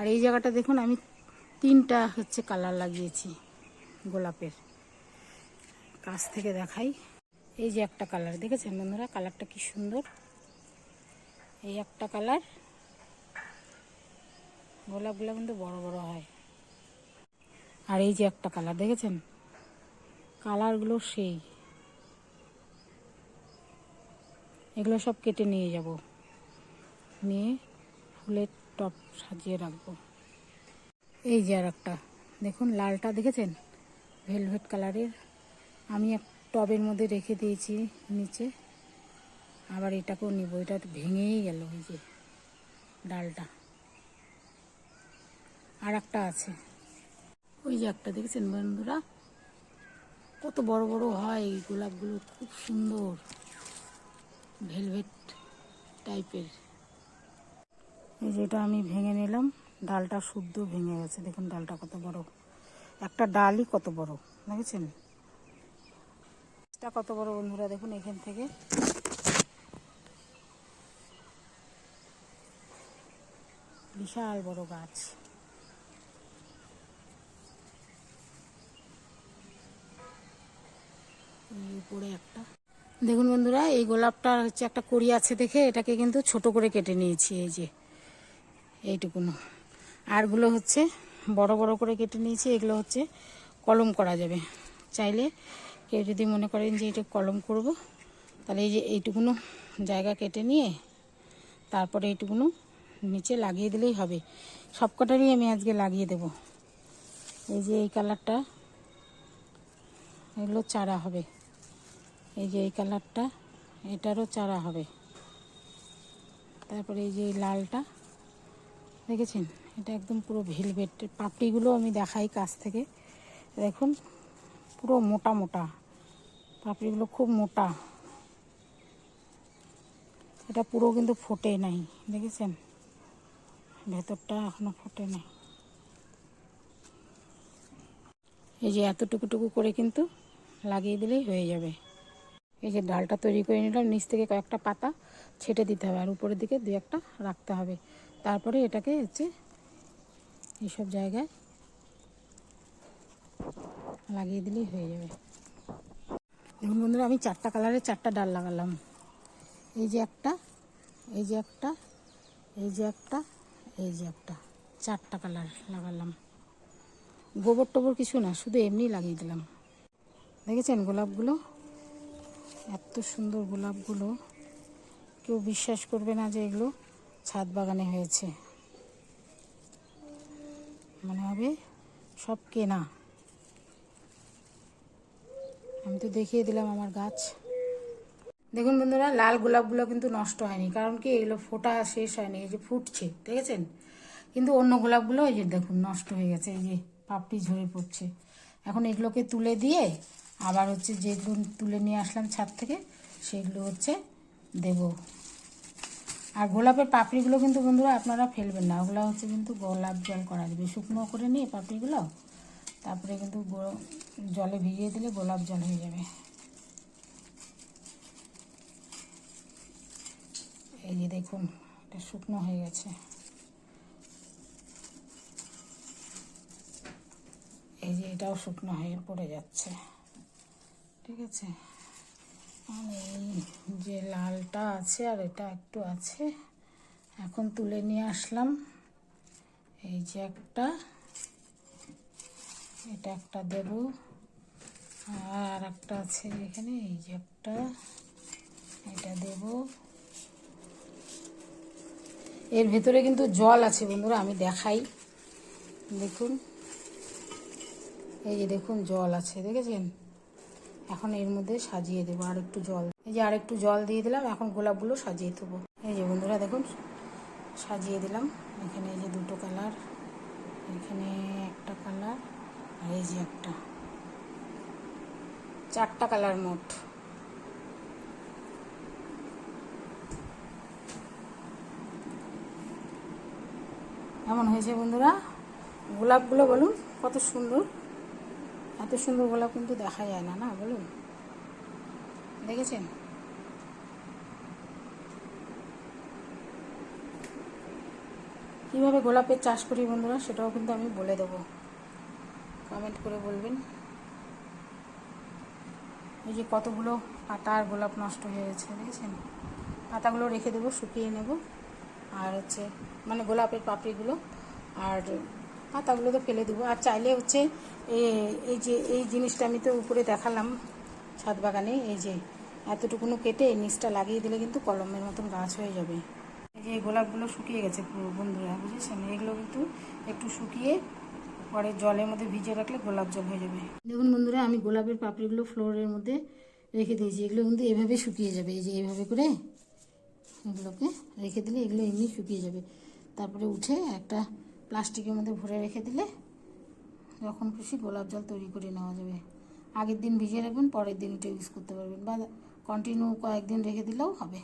আর এই জায়গাটা দেখুন, আমি তিনটা হচ্ছে কালার লাগিয়েছি, গোলাপের। কাছ থেকে দেখাই। এই যে একটা কালার, দেখেছেন বন্ধুরা? কালারটা কি সুন্দর। এই একটা কালার, গোলাপগুলো কিন্তু বড় বড় হয়। আর এই যে একটা কালার, দেখেছেন? কালারগুলো সেই। এগুলো সব কেটে নিয়ে যাব। নিয়ে ফুলের টপ সাজিয়ে রাখব। এই যে আর একটা দেখুন, লালটা দেখেছেন? ভেলভেট কালারের আমি এক টবের মধ্যে রেখে দিয়েছি নিচে। আবার এটাকেও নিব। এটা ভেঙেই গেল এই যে ডালটা। আর একটা আছে। ওই যে একটা দেখেছেন বন্ধুরা? কত বড় বড় হয় এই গোলাপগুলো। খুব সুন্দর। ভেলভেট টাইপের এই যেটা আমি ভেঙে নিলাম, ডালটা শুদ্ধ ভেঙে গেছে। দেখুন ডালটা কত বড়। একটা ডালই কত বড়, দেখেছেন? এটা কত বড় বন্ধুরা, দেখুন এখান থেকে। বিশাল বড় গাছ। উপরে একটা। দেখুন বন্ধুরা, এই গোলাপটা হচ্ছে একটা কড়ি আছে দেখে, এটাকে কিন্তু ছোট করে কেটে নিয়েছি, এই যে। এইটুকুনো। আরগুলো হচ্ছে বড় বড় করে কেটে নিয়েছি, এগুলো হচ্ছে কলম করা যাবে। চাইলে কেউ যদি মনে করেন যে এটা কলম করব, তাহলে এই যে এইটুকুনো জায়গা কেটে নিয়ে তারপরে এইটুকুনো নিচে লাগিয়ে দিলেই হবে। সব কটারই আমি আজকে লাগিয়ে দেব। এই যে এই কালারটা, এগুলো চারা হবে। এই যে এই কালারটা, এটারও চারা হবে। তারপরে এই যে লালটা দেখেছেন? এটা একদম পুরো ভেলভেট পাপড়িগুলো আমি দেখাই কাছ থেকে। দেখুন, পুরো মোটা মোটা। পাপড়িগুলো খুব মোটা। এটা পুরো কিন্তু ফোটে নাই, দেখেছেন? ভেতরটা এখনও ফোটে নাই। এই যে এতটুকুটুকু করে কিন্তু লাগিয়ে দিলেই হয়ে যাবে। এই যে ডালটা তৈরি করে নিলাম, নিচ থেকে কয়েকটা পাতা ছেটে দিতে হবে আর উপরের দিকে দু একটা রাখতে হবে। তারপরে এটাকে হচ্ছে এইসব জায়গায় লাগিয়ে দিলেই হয়ে যাবে। দেখুন বন্ধুরা, আমি চারটা কালারের চারটা ডাল লাগালাম। এই যে একটা, এই যে একটা, এই যে একটা, এই যে একটা, চারটা কালার লাগালাম। গোবর টোবর কিছু না, শুধু এমনি লাগিয়ে দিলাম। দেখেছেন গোলাপগুলো? এত সুন্দর গোলাপগুলো। কেউ বিশ্বাস করবে না যে এগুলো ছাদ বাগানে হয়েছে। মনে হবে সব কেনা। আমি তো দেখিয়ে দিলাম আমার গাছ। দেখুন বন্ধুরা, লাল গোলাপগুলো কিন্তু নষ্ট হয়নি, কারণ কি এগুলো ফোটা শেষ হয়নি, এই যে ফুটছে, দেখেছেন? কিন্তু অন্য গোলাপগুলো, এই যে দেখুন, নষ্ট হয়ে গেছে, এই যে পাপড়ি ঝরে পড়ছে। এখন এগুলোকে তুলে দিয়ে আবার হচ্ছে যেগুলো তুলে নিয়ে আসলাম ছাদ থেকে, সেগুলো হচ্ছে দেব। আর গোলাপের পাপড়িগুলো কিন্তু বন্ধুরা আপনারা ফেলবেন না। ওগুলো হচ্ছে কিন্তু গোলাপ জল করা যাবে শুকনো করে নিয়ে পাপড়িগুলো, তারপরে কিন্তু জলে ভিজিয়ে দিলে গোলাপ জল হয়ে যাবে। এই যে দেখুন, এটা শুকনো হয়ে গেছে। এই যে এটাও শুকনো হয়ে পড়ে যাচ্ছে। ঠিক আছে? এই যে লালটা আছে আর এটা একটু আছে, এখন তুলে নিয়ে আসলাম। এই যে একটা, এটা একটা দেব। আর একটা আছে এখানে, এই যে একটা, এটা দেব। এর ভেতরে কিন্তু জল আছে বন্ধুরা, আমি দেখাই। দেখুন, এই যে দেখুন জল আছে, দেখেছেন? এখন এর মধ্যে সাজিয়ে দেবো, আর একটু জল। এই যে আর একটু জল দিয়ে দিলাম, এখন গোলাপগুলো সাজিয়ে দেবো। এই যে বন্ধুরা দেখুন, সাজিয়ে দিলাম। এখানে এই যে দুটো কালার, এখানে একটা কালার, আর এই যে একটা। চারটা কালার মোট। এমন হয়েছে বন্ধুরা? গোলাপগুলো বলুন, কত সুন্দর। এত সুন্দর গোলাপ কিন্তু দেখা যায় না না বলুন? দেখেছেন? কীভাবে গোলাপের চাষ করি বন্ধুরা, সেটাও কিন্তু আমি বলে দেবো। কমেন্ট করে বলবেন। এই যে কতগুলো পাতা আর গোলাপ নষ্ট হয়ে গেছে, দেখেছেন? পাতাগুলো রেখে দেবো, শুকিয়ে নেব। আর হচ্ছে মানে গোলাপের পাপড়িগুলো আর পাতাগুলো তো ফেলে দেবো। আর চাইলে হচ্ছে এই যে, এই জিনিসটা আমি তো উপরে দেখালাম ছাদ বাগানে এই যে এতটুকুনো কেটে নিচটা লাগিয়ে দিলে কিন্তু কলমের মতন গাছ হয়ে যাবে। এই যে গোলাপগুলো শুকিয়ে গেছে পুরো বন্ধুরা, বুঝেছেন? এগুলো কিন্তু একটু শুকিয়ে পরে জলের মধ্যে ভিজিয়ে রাখলে গোলাপ জল হয়ে যাবে। দেখুন বন্ধুরা, আমি গোলাপের পাপড়িগুলো ফ্লোরের মধ্যে রেখে দিয়েছি। এগুলো কিন্তু এভাবে শুকিয়ে যাবে। এই যে এইভাবে করে এগুলোকে রেখে দিলে এগুলো এমনি শুকিয়ে যাবে। তারপরে উঠে একটা প্লাস্টিকের মধ্যে ভরে রেখে দিলে যখন খুশি গোলাপ জল তৈরি করে নেওয়া যাবে। আগের দিন ভিজিয়ে রাখবেন, পরের দিন এটা ইউজ করতে পারবেন বা কন্টিনিউ কয়েকদিন রেখে দিলেও হবে।